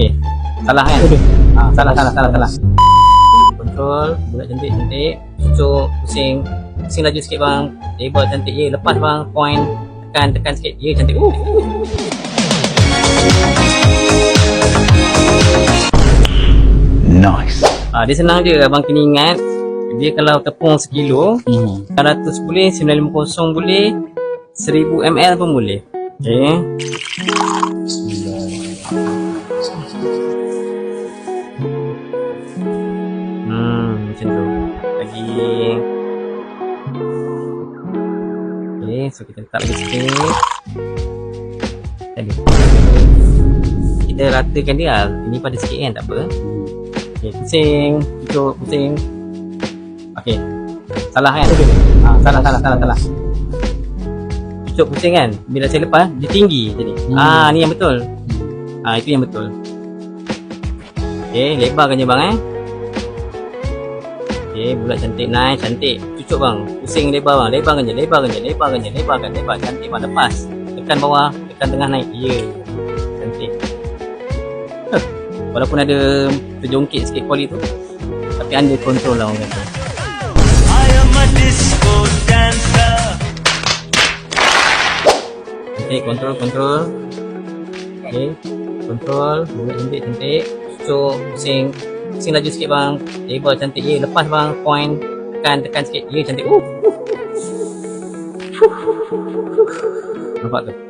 Okey. Salah kan? Ah, salah, salah, salah, salah. Kontrol, bulat cantik, cantik. Cucuk, pusing. Pusing laju sikit bang. Label cantik. Ya, lepas bang. Point. Tekan, tekan sikit. Ya, cantik. Uh. Nice. Ah, dia senang je abang kena ingat. Dia kalau tepung sekilo, Hmm. 900 boleh, 950 boleh, 1000 ml pun boleh. Okey. Hmm, Lagi. Okey, so kita letak lagi sikit. Tadi. Kita ratakan dia lah. Ini pada sikit kan, tak apa. Okey, pusing. Cucuk, pusing. Okey. Salah kan? Ah, salah, salah, salah, salah. Cucuk pusing kan? Bila saya lepas, dia tinggi jadi. Hmm. Ah, ni yang betul. Ah, itu yang betul. Okey, lebarkan je bang eh. Okey, bulat cantik, nice, cantik. Cucuk bang. Pusing lebar bang. Lebarkan je, lebarkan je, lebarkan je, lebarkan, lebar. Cantik bang, lepas. Tekan bawah, tekan tengah naik. Ya. Cantik. Huh. Walaupun ada terjongkit sikit kuali tu. Tapi anda kontrol lah orang kata. I am a disco dancer. Cantik, kontrol, kontrol. Okey. Kontrol, bulat cantik, cantik. Cucuk, pusing. Pusing laju sikit bang. Lebar cantik. Ya, lepas bang. Point. Tekan, tekan sikit. Ya, cantik. Uh. Nampak tu?